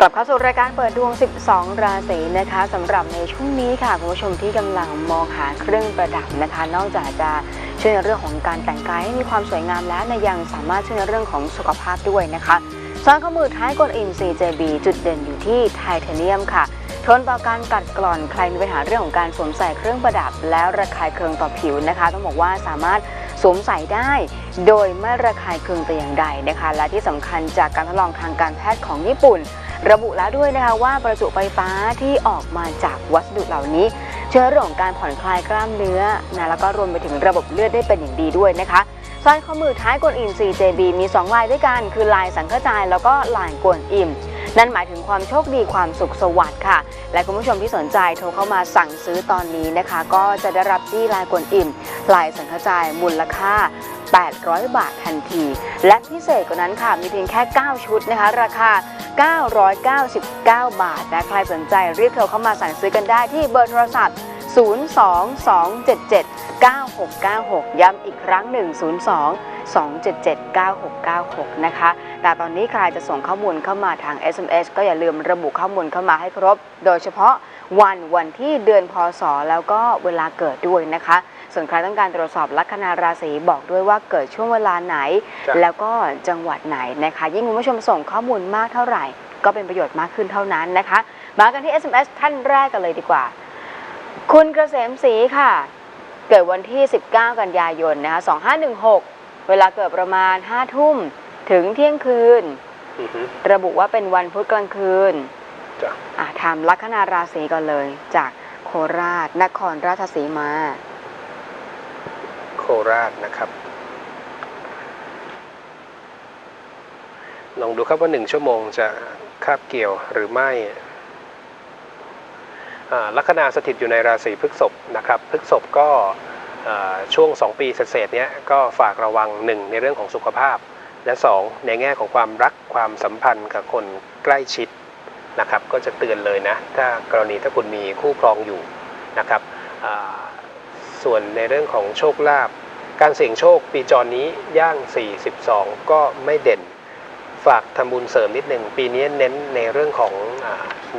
กลับเข้าสู่รายการเปิดดวง 12 ราศีนะคะสำหรับในช่วงนี้ค่ะคุณผู้ชมที่กำลังมองหาเครื่องประดับนะคะ นอกจากจะช่วยในเรื่องของการแต่งกายให้มีความสวยงามแล้วเนยยังสามารถช่วยในเรื่องของสุขภาพด้วยนะคะสร้อยข้อมือท้ายกลอิน CJB จุดเด่นอยู่ที่ไทเทเนียมค่ะ ทนต่อการกัดกร่อนใครมีปัญหาเรื่องของการสวมใส่เครื่องประดับ แล้วระคายเคืองต่อผิวนะคะ ต้องบอกว่าสามารถสวมใส่ได้ โดยไม่ระคายเคืองแต่อย่างใดนะคะ และที่สำคัญจากการทดลองทางการแพทย์ของญี่ปุ่น ระบุแล้วด้วยนะคะว่าประจุไฟฟ้าที่ออกมาจากวัสดุเหล่านี้ ช่วยเรื่องของการผ่อนคลายกล้ามเนื้อนะแล้วก็รวมไปถึงระบบเลือดได้เป็นอย่างดีด้วยนะคะสร้อยข้อมือท้ายกวนอิม 4JB มี 2 ลายด้วยกัน คือลายสังกจายแล้วก็ลายกวนอิม นั่นหมายถึงความโชคดีความสุขสวัสดิ์ค่ะ และคุณผู้ชมที่สนใจโทรเข้ามาสั่งซื้อตอนนี้นะคะ ก็จะได้รับที่ลายกวนอิ่ม ลายสังขจายมูลค่า 800 บาททันที และพิเศษกว่านั้นค่ะ มีเพียงแค่ 9 ชุดนะคะ ราคา 999 บาทนะใครสนใจรีบโทรเข้ามาสั่งซื้อกันได้ที่เบอร์โทรศัพท์ 022779696 ย้ำอีกครั้งหนึ่ง 02 2779696 นะคะ แต่ตอนนี้ใครจะส่งข้อมูลเข้ามาทาง SMS ก็อย่าลืมระบุข้อมูลเข้ามาให้ครบ โดยเฉพาะวันวันที่เดือนพศ แล้วก็เวลาเกิดด้วยนะคะ ส่วนใครต้องการตรวจสอบลัคนาราศีบอกด้วยว่าเกิดช่วงเวลาไหนจ้ะแล้วก็จังหวัดไหนนะคะ ยิ่งคุณผู้ชมส่งข้อมูลมากเท่าไหร่ ก็เป็นประโยชน์มากขึ้นเท่านั้นนะคะ มากันที่ SMS ท่านแรกกันเลยดีกว่า คุณเกษมศรีค่ะ เกิดวันที่ 19 กันยายนนะคะ2516 เวลาเกิดประมาณ 5 ทุ่มถึงเที่ยงคืน อือฮึระบุว่าเป็นวันพุธกลางคืนจ้ะอะทำลัคนาราศีก่อนเลย จากโคราชนครราชสีมา โคราชนะครับลองดูครับว่าหนึ่งชั่วโมงจะคาบเกี่ยวหรือไม่อ่า ลัคนาสถิตอยู่ในราศีพฤษภนะครับพฤษภก็อ่าช่วง 2 ปีเศษเนี้ยก็ฝากระวัง 1 ในเรื่องของสุขภาพ และ 2 ในแง่ของความรักความสัมพันธ์กับคนใกล้ชิดนะครับก็จะเตือนเลยนะ ถ้ากรณีถ้าคุณมีคู่ครองอยู่นะครับส่วนในเรื่องของโชคลาภการเสี่ยงโชคปีจรนี้ย่าง 42 ก็ไม่เด่น ฝากทำบุญเสริมนิดหนึ่งปีนี้เน้นในเรื่องของอ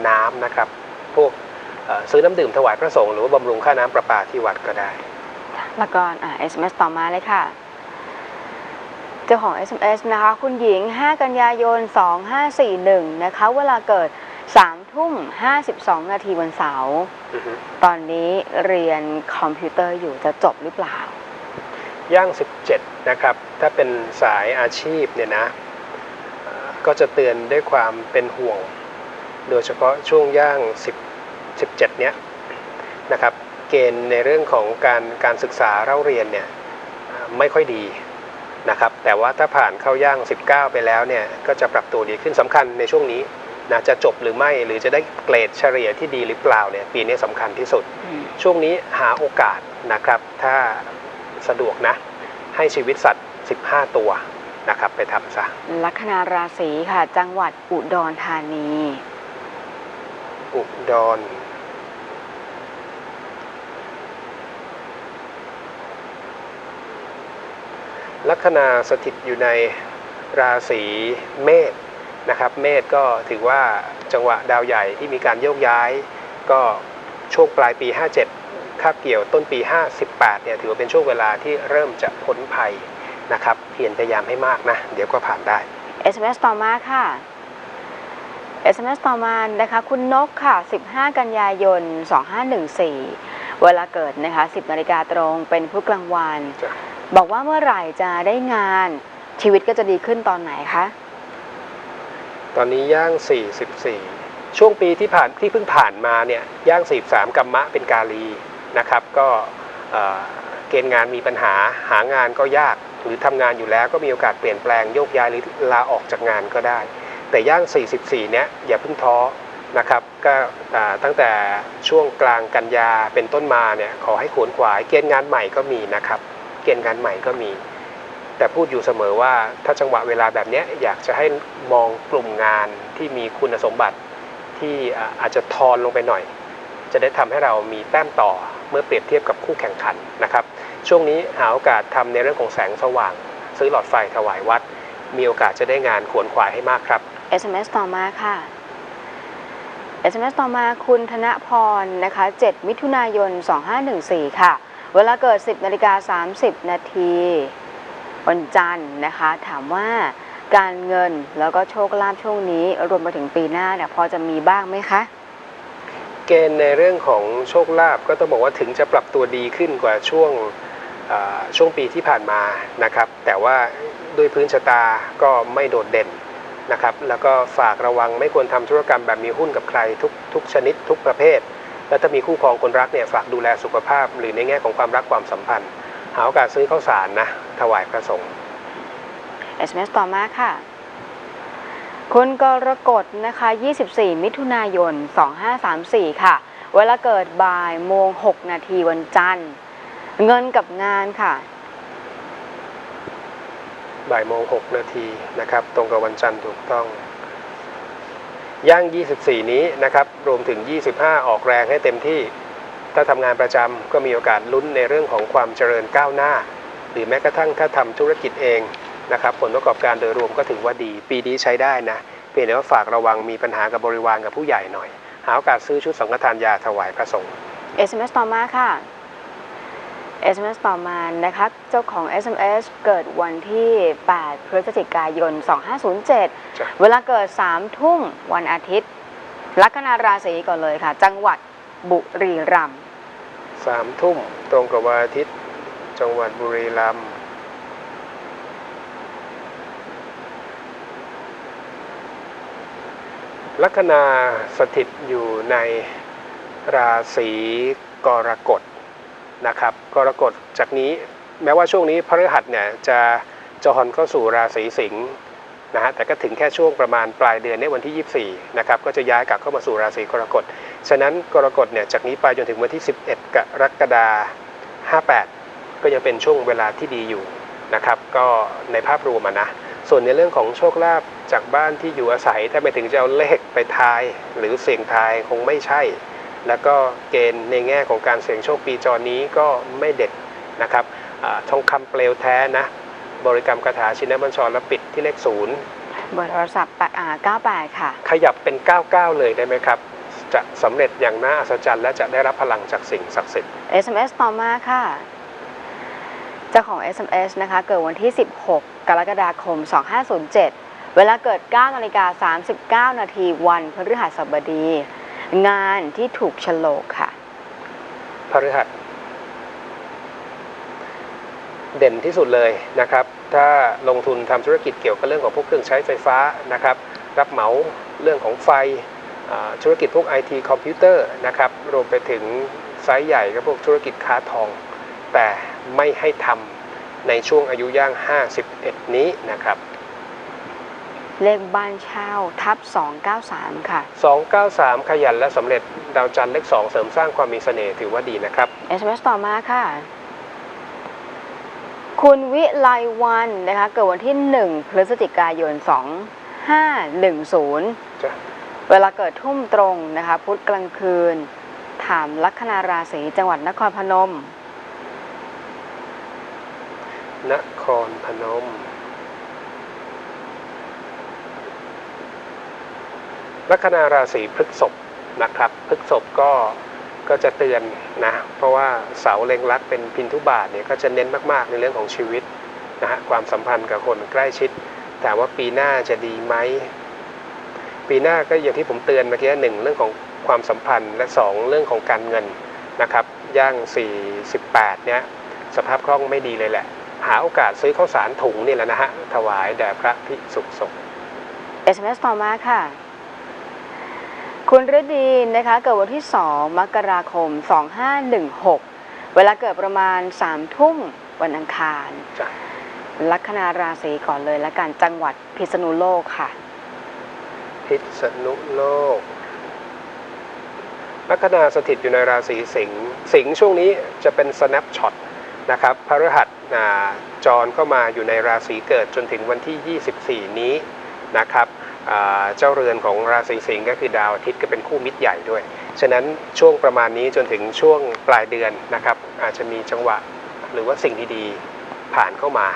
น้ำนะครับ พวก ซื้อน้ำดื่มถวายพระสงฆ์หรือว่าบำรุงค่าน้ำประปาที่วัดก็ได้ แล้วก็อ่า SMS ต่อมาเลยค่ะ เจ้าของ SMS นะคะ คุณหญิง 5 กันยายน 2541 นะคะ เวลาเกิด3ทุ่ม 52 นาทีวันเสาร์อือฮึตอนนี้เรียนคอมพิวเตอร์อยู่จะจบหรือเปล่า ย่าง 17 นะครับ ถ้าเป็นสายอาชีพเนี่ยนะเอ่อก็จะเตือนด้วยความเป็นห่วง โดยเฉพาะช่วงย่าง10 17 เนี้ยนะครับเกณฑ์ในเรื่องของการการศึกษาเล่าเรียนเนี่ยเอ่อไม่ค่อยดีนะครับแต่ว่าถ้าผ่านเข้าย่าง 19 ไปแล้วเนี่ยก็จะปรับตัวดีขึ้นสำคัญในช่วงนี้นะจะจบหรือไม่หรือจะได้เกรดเฉลี่ยที่ดีหรือเปล่าเนี่ยปีนี้สำคัญที่สุด ช่วงนี้หาโอกาสนะครับถ้าสะดวกนะให้ชีวิตสัตว์ 15 ตัวนะครับไปทำซะลัคนาราศีค่ะจังหวัดอุดรธานี อุดร ลัคนาสถิตอยู่ในราศีเมษนะครับเมษก็ถือว่าจังหวะดาวใหญ่ที่มีการโยกย้าย ก็ช่วงปลายปี 57คาบเกี่ยวต้นปี 58เนี่ยถือว่าเป็นช่วงเวลาที่เริ่มจะพ้นภัยนะครับเพียรพยายามให้มากนะ เดี๋ยวก็ผ่านได้ SMS ต่อมาค่ะ SMS ต่อมานะคะคุณนกค่ะ 15 กันยายน 2514 เวลาเกิดนะคะ 10นาฬิกาตรงเป็นผู้กลางวันจ้ะ บอกว่าเมื่อไหร่จะได้งานชีวิตก็จะดีขึ้นตอนไหนคะ ตอนนี้ย่าง 44 ช่วงปีที่ผ่านที่เพิ่งผ่านมาเนี่ยย่าง 43กัมมะเป็นกาลีนะครับ ก็เกณฑ์งานมีปัญหาหางานก็ยาก หรือทำงานอยู่แล้วก็มีโอกาสเปลี่ยนแปลงโยกย้ายหรือลาออกจากงานก็ได้ แต่ย่าง 44 เนี้ยอย่าเพิ่งท้อนะครับก็ตั้งแต่ช่วงกลางกันยาเป็นต้นมาเนี่ยขอให้ขวนขวายเกณฑ์งานใหม่ก็มีนะครับ ณฑ์งานใหม่ก็มี แต่พูดอยู่เสมอว่าถ้าจังหวะเวลาแบบนี้อยากจะให้มองกลุ่มงานที่มีคุณสมบัติที่อาจจะทอนลงไปหน่อย จะได้ทำให้เรามีแต้มต่อเมื่อเปรียบเทียบกับคู่แข่งขันนะครับ ช่วงนี้หาโอกาสทำในเรื่องของแสงสว่าง ซื้อหลอดไฟถวายวัด มีโอกาสจะได้งานขวนขวายให้มากครับ SMS ต่อมาค่ะ SMS ต่อมาคุณธนพรนะคะ 7 มิถุนายน 2514 ค่ะ เวลาเกิด 10นาฬิกา30 นาทีวันจันทร์นะคะ ถามว่าการเงินแล้วก็โชคลาภช่วงนี้ รวมไปถึงปีหน้าเนี่ยพอจะมีบ้างไหมคะ เกณฑ์ในเรื่องของโชคลาภก็ต้องบอกว่าถึงจะปรับตัวดีขึ้นกว่าช่วงช่วงปีที่ผ่านมานะครับ แต่ว่าด้วยพื้นชะตาก็ไม่โดดเด่นนะครับ แล้วก็ฝากระวังไม่ควรทำธุรกรรมแบบมีหุ้นกับใครทุกทุกชนิดทุกประเภท และถ้ามีคู่ครองคนรักเนี่ยฝากดูแลสุขภาพ หรือในแง่ของความรักความสัมพันธ์ หาโอกาสซื้อข้าวสารนะ ถวายพระสงฆ์ SMS ต่อมาค่ะ คุณกรกฎนะคะ 24 มิถุนายน 2534 ค่ะ เวลาเกิดบ่ายโมง 6 นาทีวันจันทร์ เงินกับงานค่ะ บ่ายโมง 6 นาทีนะครับ ตรงกับวันจันทร์ถูกต้อง ย่าง 24 นี้นะครับ รวมถึง 25 ออกแรงให้เต็มที่ ถ้าทำงานประจำก็มีโอกาสลุ้นในเรื่องของความเจริญก้าวหน้า หรือแม้กระทั่งถ้าทำธุรกิจเองนะครับ ผลประกอบการโดยรวมก็ถือว่าดี ปีนี้ใช้ได้นะ เพียงแต่ว่าฝากระวังมีปัญหากับบริวารกับผู้ใหญ่หน่อย หาโอกาสซื้อชุดสังฆทานยาถวายพระสงฆ์ SMS ต่อมาค่ะ SMS ต่อมานะคะ เจ้าของ SMS เกิดวันที่ 8 พฤศจิกายนจ้ะ2507 เวลาเกิด 3 ทุ่มวันอาทิตย์ ลัคนาราศีก่อนเลยค่ะ จังหวัดบุรีรัมย์สามทุ่มตรงกับวันอาทิตย์ จังหวัดบุรีรัมย์ลัคนาสถิตอยู่ในราศีกรกฎ นะครับกรกฎจากนี้แม้ว่าช่วงนี้พฤหัสเนี่ยจะจรเข้าสู่ราศีสิงห์นะฮะแต่ก็ถึงแค่ช่วงประมาณปลายเดือนในวันที่ 24 นะครับก็จะย้ายกลับเข้ามาสู่ราศีกรกฎ ฉะนั้นกรกฎเนี่ยจากนี้ไปจนถึงวันที่ 11 กรกฎาคม 58 ก็ยังเป็นช่วงเวลาที่ดีอยู่นะครับก็ในภาพรวมนะ ส่วนในเรื่องของโชคลาภจากบ้านที่อยู่อาศัย ถ้าไปถึงจะเอาเลขไปทาย หรือเสี่ยงทายคงไม่ใช่ แล้วก็เกณฑ์ในแง่ของการเสี่ยงโชคปีจรนี้ก็ไม่เด็ดนะครับอาทองคำเปลวแท้นะ บริกรรมคาถาชินบัญชรและปิดที่เลขศูนย์เบอร์โทรศัพท์แปดอ่า98 ค่ะ ขยับเป็น 99 เลยได้ไหมครับ จะสำเร็จอย่างน่าอัศจรรย์และจะได้รับพลังจากสิ่งศักดิ์สิทธิ์ SMS ต่อมาค่ะเจ้าของ SMS นะคะ เกิดวันที่ 16 กรกฎาคม 2507 เวลาเกิด9นาฬิกา39 นาทีวันพฤหัสบดี งานที่ถูกฉลกค่ะพฤหัสเด่นที่สุดเลยนะครับ ถ้าลงทุนทำธุรกิจเกี่ยวกับเรื่องของพวกเครื่องใช้ไฟฟ้านะครับ รับเหมาเรื่องของไฟธุรกิจพวก IT คอมพิวเตอร์นะครับรวมไปถึงไซส์ใหญ่ก็พวกธุรกิจค้าทอง แต่ไม่ให้ทำในช่วงอายุย่าง 51 นี้นะครับ เลขบ้านเช่าทับ 293 ค่ะ 293 ขยันและสำเร็จดาวจันทร์เลข 2 เสริมสร้างความมีเสน่ห์ถือว่าดีนะครับ SMS ต่อมาค่ะ คุณวิไลวันนะคะ เกิดวันที่ 1 พฤศจิกายน 2510จ้ะเวลาเกิดทุ่มตรงนะคะ พุธกลางคืน ถามลัคนาราศีจังหวัดนครพนม นครพนม ลัคนาราศีพฤษภนะครับพฤษภก็ก็จะเตือนนะเพราะว่าเสาเล็งลักเป็นพินทุบาทเนี่ยก็จะเน้นมากๆในเรื่องของชีวิตนะฮะความสัมพันธ์กับคนใกล้ชิดแต่ว่าปีหน้าจะดีไหมปีหน้าก็อย่างที่ผมเตือนเมื่อกี้หนึ่งเรื่องของความสัมพันธ์และสองเรื่องของการเงินนะครับย่าง 48เนี่ยสภาพคล่องไม่ดีเลยแหละ หาโอกาสซื้อข้าวสารถุงนี่แหละนะฮะถวายแด่พระพิสุสงฆ์ SMS ต่อมาค่ะ คุณฤดีนะคะเกิดวันที่ 2 มกราคม 2516 เวลาเกิดประมาณ3ทุ่มวันอังคาร จ้ะลัคนาราศีก่อนเลยและกันจังหวัดพิษณุโลกค่ะ พิษณุโลก ลัคนาสถิตอยู่ในราศีสิงห์ สิงห์ช่วงนี้จะเป็น snapshot นะครับพฤหัสอ่าจรเข้ามาอยู่ในราศีเกิดจนถึงวันที่ 24 นี้นะครับอ่า เจ้าเรือนของราศีสิงห์ก็คือดาวอาทิตย์ก็เป็นคู่มิตรใหญ่ด้วย ฉะนั้นช่วงประมาณนี้จนถึงช่วงปลายเดือนนะครับ อาจจะมีจังหวะหรือว่าสิ่งดีๆผ่านเข้ามา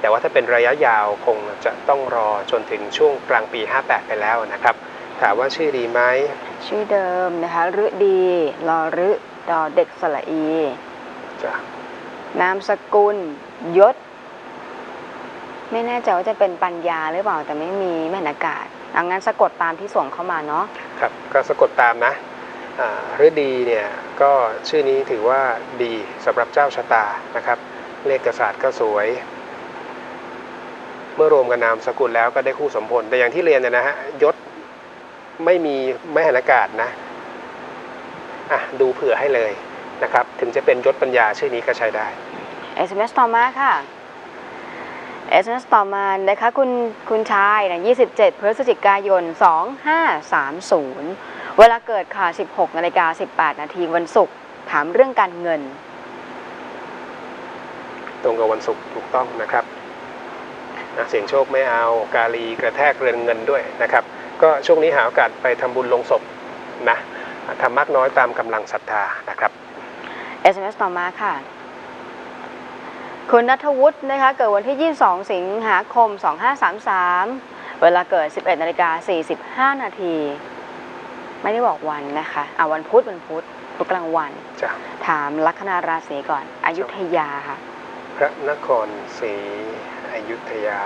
แต่ว่าถ้าเป็นระยะยาวคงจะต้องรอจนถึงช่วงกลางปี 58 ไปแล้วนะครับ ถามว่าชื่อดีไหมชื่อเดิมนะคะฤดีลอรึดอเด็กสระอีจ้ะนามสกุลยศ ไม่แน่ใจว่าจะเป็นปัญญาหรือเปล่าแต่ไม่มีแม่นอากาศดังนั้นสะกดตามที่ส่งเข้ามาเนาะครับก็สะกดตามนะอ่าฤดีเนี่ยก็ชื่อนี้ถือว่าดีสำหรับเจ้าชะตานะครับ เลขศาสตร์ก็สวย เมื่อรวมกับนามสกุลแล้วก็ได้คู่สมพลแต่อย่างที่เรียนเนี่ยนะฮะยศไม่มีไม่หันอากาศนะอะดูเผื่อให้เลยนะครับ ถึงจะเป็นยศปัญญาชื่อนี้ก็ใช้ได้ SMS ต่อมาค่ะ SMS ต่อมานะคะคุณคุณชายนะ27 พฤศจิกายน 2530 เวลาเกิดค่ะ 16นาฬิกา18 นาทีวันศุกร์ถามเรื่องการเงิน ตรงกับวันศุกร์ถูกต้องนะครับอะเสียงโชคไม่เอากาลีกระแทกเรือนเงินด้วยนะครับ ก็ช่วงนี้หาโอกาสไปทำบุญลงศพนะทำมากน้อยตามกำลังศรัทธานะครับ SMS ต่อมาค่ะ คุณนัทวุฒินะคะเกิดวันที่ 22 สิงหาคม 2533 เวลาเกิด 11นาฬิกา45 นาที ไม่ได้บอกวันนะคะอะวันพุธวันพุธพุธกลางวัน จ้ะถามลัคนาราศีก่อนอยุธยาค่ะ พระนครศรีอยุธยา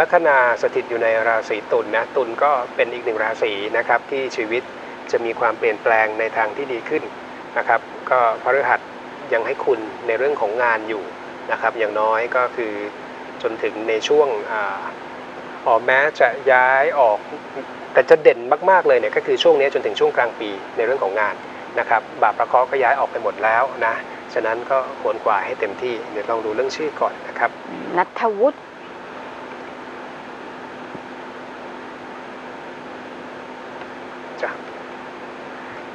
ลัคนาสถิตอยู่ในราศีตุลนะ ตุลก็เป็นอีกหนึ่งราศีนะครับที่ชีวิตจะมีความเปลี่ยนแปลงในทางที่ดีขึ้นนะครับ ก็พฤหัส ยังให้คุณในเรื่องของงานอยู่นะครับ อย่างน้อยก็คือจนถึงในช่วงอาอ๋อแม้จะย้ายออก แต่จะเด่นมากๆเลยเนี่ยก็คือช่วงนี้จนถึงช่วงกลางปีในเรื่องของงานนะครับบาปประเคราะห์ก็ย้ายออกไปหมดแล้วนะฉะนั้นก็ควรกว่าให้เต็มที่เดี๋ยวลองดูเรื่องชื่อก่อนนะครับนัทวุฒิจ้ะ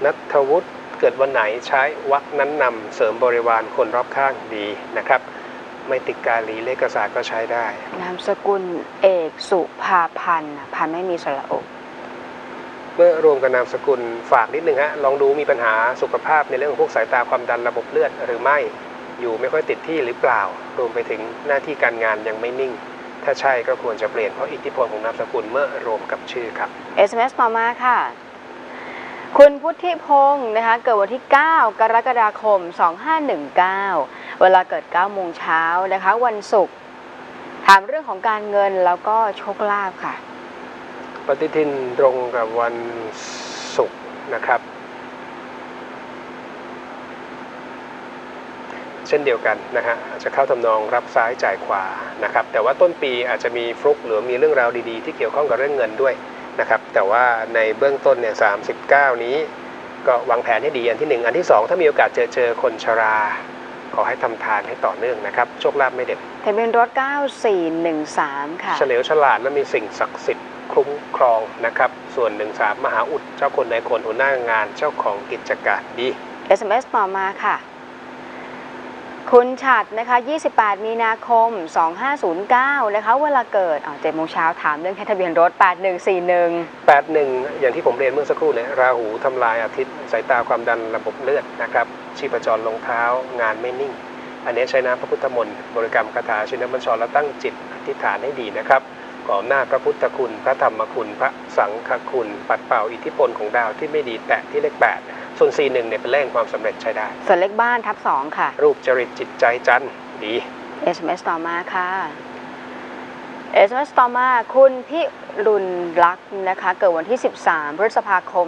นัทวุฒิ เกิดวันไหนใช้วักนั้นนำเสริมบริวารคนรอบข้างดีนะครับ ไม่ติดกาลีเลขศาสตร์ก็ใช้ได้ นามสกุลเอกสุภาพันธ์อะพันธ์ไม่มีสระอกเมื่อรวมกับนามสกุลฝากนิดนึงฮะลองดูมีปัญหาสุขภาพในเรื่องของพวกสายตาความดันระบบเลือดหรือไม่อยู่ไม่ค่อยติดที่หรือเปล่า รวมไปถึงหน้าที่การงานยังไม่นิ่ง ถ้าใช่ก็ควรจะเปลี่ยนเพราะอิทธิพลของนามสกุลเมื่อรวมกับชื่อครับ SMS ต่อมาค่ะ คุณพุทธิพงศ์นะคะเกิดวันที่ 9 กรกฎาคม 2519 เวลาเกิด9โมงเช้านะคะ วันศุกร์ถามเรื่องของการเงินแล้วก็โชคลาภค่ะ ปฏิทินตรงกับวันศุกร์นะครับ เช่นเดียวกันนะฮะจะเข้าทำนองรับซ้ายจ่ายขวานะครับ แต่ว่าต้นปีอาจจะมีฟลุกหรือมีเรื่องราวดีๆ ที่เกี่ยวข้องกับเรื่องเงินด้วย นะครับ แต่ว่าในเบื้องต้นเนี่ย39นี้ ก็วางแผนให้ดีอันที่หนึ่งอันที่สองถ้ามีโอกาสเจอเจอคนชรา ขอให้ทำทานให้ต่อเนื่องนะครับ โชคลาภไม่เด็ดทะเบียนรถ 9413 ค่ะเฉลียวฉลาดและมีสิ่งศักดิ์สิทธิ์คุ้มครองนะครับ ส่วนหนึ่งสามมหาอุดเจ้าคนในายคนหัวหน้างานเจ้าของกิจการดี SMS ต่อมาค่ะ คุณฉัดนะคะ 28 มีนาคม 2509 นะคะ เวลาเกิดอ๋อ7โมงเช้าถามเรื่องแค่ทะเบียนรถ 8141 81 อย่างที่ผมเรียนเมื่อสักครู่เนี่ยราหูทำลายอาทิตย์ สายตาความดันระบบเลือดนะครับ ชีพจรลงเท้างานไม่นิ่ง อันนี้ใช้น้ำพระพุทธมนต์บริกรรมคาถาชินบัญชรและตั้งจิตอธิษฐานให้ดีนะครับขออำนาพระพุทธคุณ พระธรรมคุณ พระสังฆคุณ ปัดเป่าอิทธิพลของดาวที่ไม่ดีแตะที่เลข8 ส่วน41เนี่ยเป็นเลขความสำเร็จใช้ได้ ส่วนเลขบ้านทับ2ค่ะ รูปจริตจิตใจจันทร์ดี SMS ต่อมาค่ะ SMS ต่อมาคุณพิรุณลักษณ์นะคะ เกิดวันที่ 13 พฤษภาคม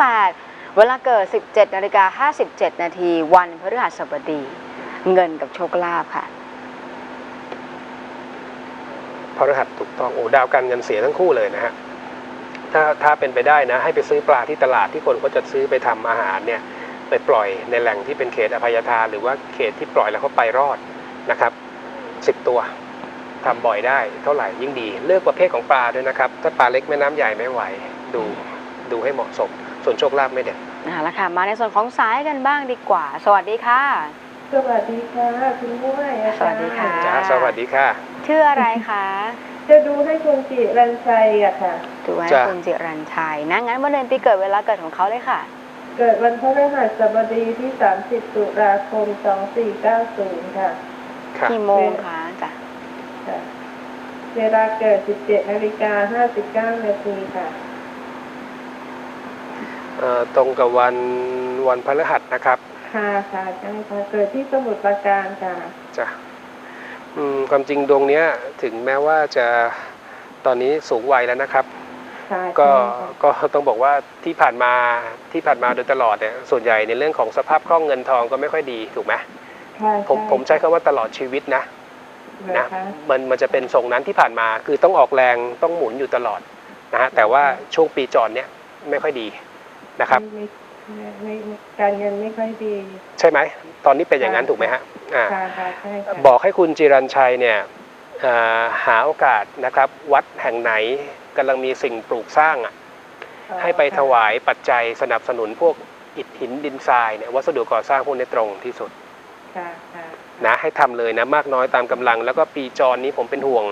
2508 เวลาเกิด 17นาฬิกา57 นาทีวันพฤหัสบดี เงินกับโชคลาภค่ะพฤหัสถูกต้องโอ้ดาวการเงินเสียทั้งคู่เลยนะฮะ ถ้าถ้าเป็นไปได้นะ ให้ไปซื้อปลาที่ตลาดที่คนก็จะซื้อไปทำอาหารเนี่ยไปปล่อยในแหล่งที่เป็นเขตอภัยทานหรือว่าเขตที่ปล่อยแล้วเขาไปรอดนะครับสิบตัวทำบ่อยได้เท่าไหร่ยิ่งดี เลือกประเภทของปลาด้วยนะครับ ถ้าปลาเล็กแม่น้ำใหญ่ไม่ไหว ดูดูให้เหมาะสม ส่วนโชคลาภไม่เด็ดเอาละค่ะ มาในส่วนของสายกันบ้างดีกว่า สวัสดีค่ะ สวัสดีค่ะ คุณมุ้ยอาจารย์สวัสดีค่ะจ้าสวัสดีค่ะ ชื่ออะไรคะ จะดูให้คุณจิรันชัยอะค่ะ ดูให้จ้ะ คุณจิรันชัยนะงั้นวันเดือนปีเกิดเวลาเกิดของเขาเลยค่ะ เกิดวันพฤหัสบดีที่ 30 ตุลาคม 2490 ค่ะค่ะกี่โมงคะจ้ะค่ะ เวลาเกิด 17นาฬิกา59นาทีค่ะ เอ่อตรงกับวันวันพฤหัสนะครับค่ะค่ะใช่ค่ะ เกิดที่สมุทรปราการค่ะ จ้ะอืม ความจริงดวงเนี้ยถึงแม้ว่าจะตอนนี้สูงวัยแล้วนะครับค่ะก็ใช่ค่ะก็ต้องบอกว่าที่ผ่านมาที่ผ่านมาโดยตลอดเนี่ยส่วนใหญ่ในเรื่องของสภาพคล่องเงินทองก็ไม่ค่อยดีถูกไหมค่ะผมผมใช้คำว่าตลอดชีวิตนะเหรอนะคะมันมันจะเป็นทรงนั้นที่ผ่านมาคือต้องออกแรงต้องหมุนอยู่ตลอดนะฮะแต่ว่าช่วงปีจรเนี่ยไม่ค่อยดีนะครับไม่ไม่ไม่ไม่การเงินไม่ค่อยดี ใช่ไหม ตอนนี้เป็นอย่างนั้นถูกไหมฮะอ่าค่ะค่ะใช่ค่ะบอกให้คุณจิรันชัยเนี่ยอ่าหาโอกาสนะครับ วัดแห่งไหนกำลังมีสิ่งปลูกสร้างอะอ๋อให้ไปค่ะถวายปัจจัยสนับสนุนพวกอิฐหินดินทรายเนี่ยวัสดุก่อสร้างพวกนี้ตรงที่สุดค่ะค่ะนะให้ทำเลยนะมากน้อยตามกำลัง แล้วก็ปีจรนี้ผมเป็นห่วง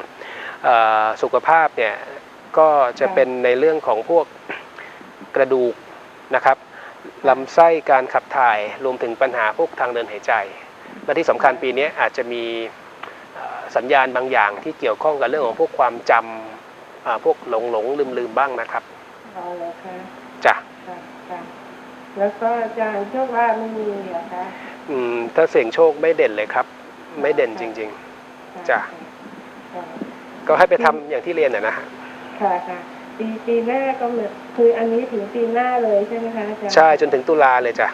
เอ่อสุขภาพเนี่ยก็จะเป็นในเรื่องของพวกกระดูกนะครับ ลำไส้การขับถ่ายรวมถึงปัญหาพวกทางเดินหายใจ และที่สำคัญปีนี้อาจจะมีเอ่อสัญญาณบางอย่างที่เกี่ยวข้องกับเรื่องของพวกความจำอ่าพวกหลงหลงลืมลืมๆบ้างนะครับอ๋อเหรอคะจ้ะค่ะค่ะแล้วก็อาจารย์โชคลาภไม่มีเหรอคะอืมถ้าเสี่ยงโชคไม่เด่นเลยครับ ไม่เด่นจริงค่ะจ้ะค่ะๆก็ให้ไปทำอย่างที่เรียนน่ะนะฮะค่ะค่ะ ปีปีหน้าก็เหมือนคืออันนี้ถึงปีหน้าเลยใช่ไหมคะอาจารย์ใช่จนถึงตุลาเลยจ้ะ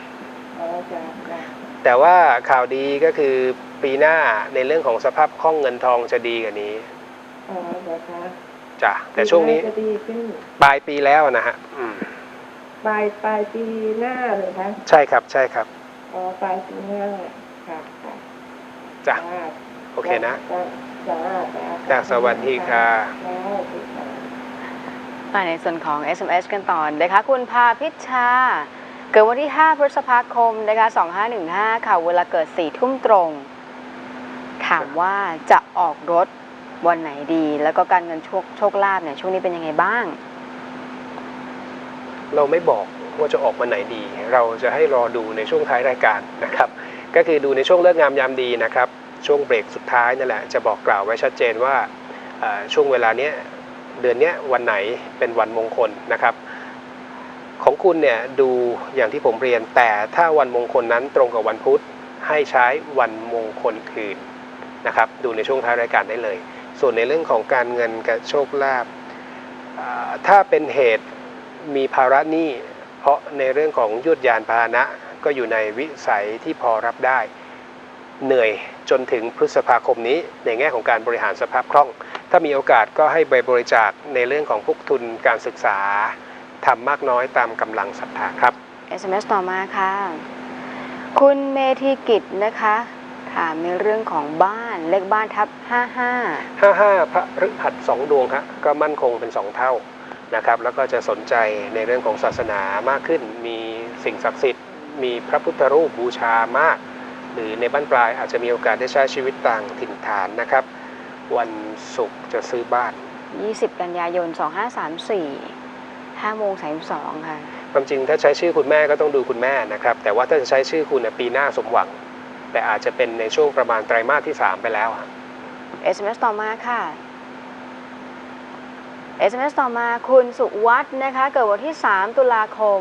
อ๋อจ้ะจ้ะแต่ว่าข่าวดีก็คือปีหน้าในเรื่องของสภาพคล่องเงินทองจะดีกว่านี้อ๋อเหรอคะจ้ะแต่ช่วงนี้ปีหาจะดีขึ้นปลายปีแล้วนะฮะอืมปลายปลายปีหน้าเลยคะใช่ครับใช่ครับอ๋อปลายปีหน้าค่ะค่ะจ้ะจ้ะโอเคนะจ้ะจ้ะจ้ะจ้ะสวัสดีค่ะ จ้ะสวัสดีค่ะ มาในส่วนของ SMS กันต่อนะคะคุณพาพิชชา เกิดวันที่ 5 พฤษภาคมนะคะ2515 ค่ะเวลาเกิด 4 ทุ่มตรง ถามว่าจะออกรถวันไหนดี แล้วก็การเงินโชคโชคลาภเนี่ยช่วงนี้เป็นยังไงบ้าง เราไม่บอกว่าจะออกมาไหนดี เราจะให้รอดูในช่วงท้ายรายการนะครับ ก็คือดูในช่วงเลิกงามยามดีนะครับ ช่วงเบรกสุดท้ายนั่นแหละจะบอกกล่าวไว้ชัดเจนว่าช่วงเวลาเนี้ย เดือนนี้วันไหนเป็นวันมงคลนะครับ ของคุณเนี่ยดูอย่างที่ผมเรียน แต่ถ้าวันมงคลนั้นตรงกับวันพุธให้ใช้วันมงคลคืนนะครับ ดูในช่วงท้ายรายการได้เลย ส่วนในเรื่องของการเงินกับโชคลาภถ้าเป็นเหตุมีภาระหนี้เพราะในเรื่องของยุดยานพาหนะ ก็อยู่ในวิสัยที่พอรับได้ เหนื่อยจนถึงพฤษภาคมนี้ในแง่ของการบริหารสภาพคล่อง ถ้ามีโอกาสก็ให้ไปบริจาคในเรื่องของพวกทุนการศึกษาทำมากน้อยตามกำลังศรัทธาครับ SMS ต่อมาค่ะ คุณเมธีกิจนะคะ ถามในเรื่องของบ้านเลขบ้านทับ 55 55 พระฤหัสสองดวงฮะก็มั่นคงเป็นสองเท่านะครับ แล้วก็จะสนใจในเรื่องของศาสนามากขึ้น มีสิ่งศักดิ์สิทธิ์ มีพระพุทธรูปบูชามาก หรือในบ้านปลายอาจจะมีโอกาสได้ใช้ชีวิตต่างถิ่นฐานนะครับ วันศุกร์จะซื้อบ้าน 20 กันยายน 2534 5โมง32ค่ะ ความจริงถ้าใช้ชื่อคุณแม่ก็ต้องดูคุณแม่นะครับ แต่ว่าถ้าจะใช้ชื่อคุณเนี่ยปีหน้าสมหวัง แต่อาจจะเป็นในช่วงประมาณไตรมาสที่ 3 ไปแล้วอะ SMS ต่อมาค่ะ SMS ต่อมาคุณสุวัฒน์นะคะ เกิดวันที่ 3 ตุลาคม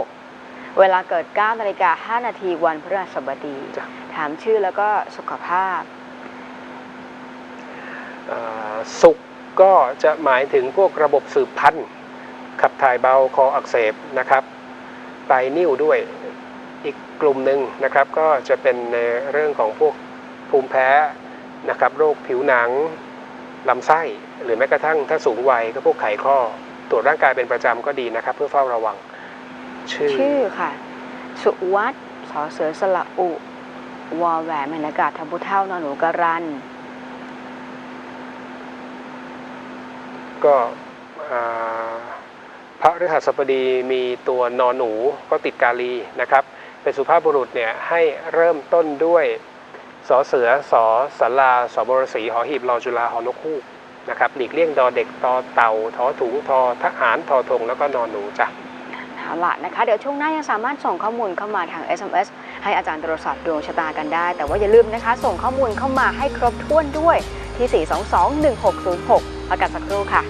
2556 เวลาเกิด9นาฬิกา5นาทีวันพฤหัสบดี จ้ะ ถามชื่อแล้วก็สุขภาพเอ่อ สุกก็จะหมายถึงพวกระบบสืบพันธุ์ ขับถ่ายเบาคออักเสบนะครับไตนิ่วด้วยอีกกลุ่มหนึ่งนะครับก็จะเป็นในเรื่องของพวกภูมิแพ้นะครับโรคผิวหนังลำไส้ หรือแม้กระทั่งถ้าสูงวัยก็พวกไขข้อ ตรวจร่างกายเป็นประจำก็ดีนะครับ เพื่อเฝ้าระวัง ชื่อชื่อค่ะ สุวัฒน์สอเสือสละอุ วอแหวนมนากาศทบุเท่านอนหนูกรัน ก็พระฤหัสบดีมีตัวนอนหนูก็ติดกาลีนะครับ เป็นสุภาพบุรุษเนี่ยให้เริ่มต้นด้วยสอเสือสอสาราสบรสีหอหีบรอจุฬาหอนกฮูกนะครับหลีกเลี่ยงดอเด็กตอเต่าทอถุงทอทหารทอทงแล้วก็นอนหนูจ้ะเอาละนะคะ เดี๋ยวช่วงหน้ายังสามารถส่งข้อมูลเข้ามาทาง SMS ให้อาจารย์ตรวจสอบดวงชะตากันได้ แต่ว่าอย่าลืมนะคะ ส่งข้อมูลเข้ามาให้ครบถ้วนด้วยที่ 4221606 พักกันสักครู่ค่ะ